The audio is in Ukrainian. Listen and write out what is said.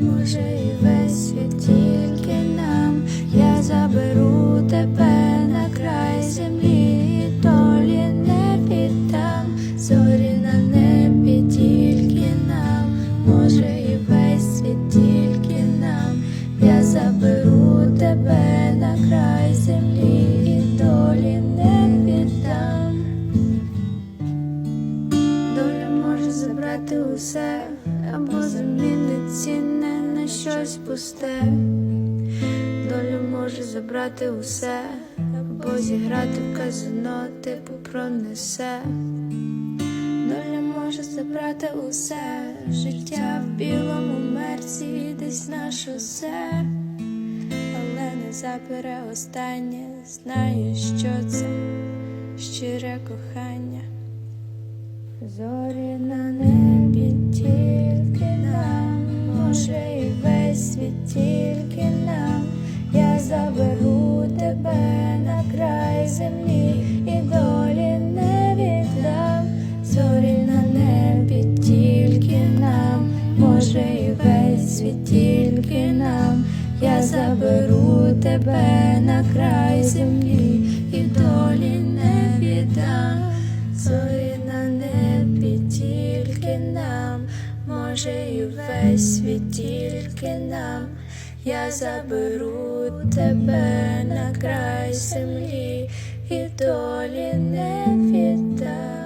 може забрати усе або замінити цінне на щось пусте. Доля може забрати усе, або зіграти в казино, типу пронесе. Доля може забрати усе, життя в білому мерці, десь на шосе, але не забере останнє, знає, що це щире кохання. Зорі на небі тільки нам, може і весь світ тільки нам, я заберу тебе на край землі і долі не віддам, зорі на небі тільки і весь світ тільки нам, я заберу тебе на край землі може і весь світ тільки нам, я заберу тебе на край землі і долі не віддам.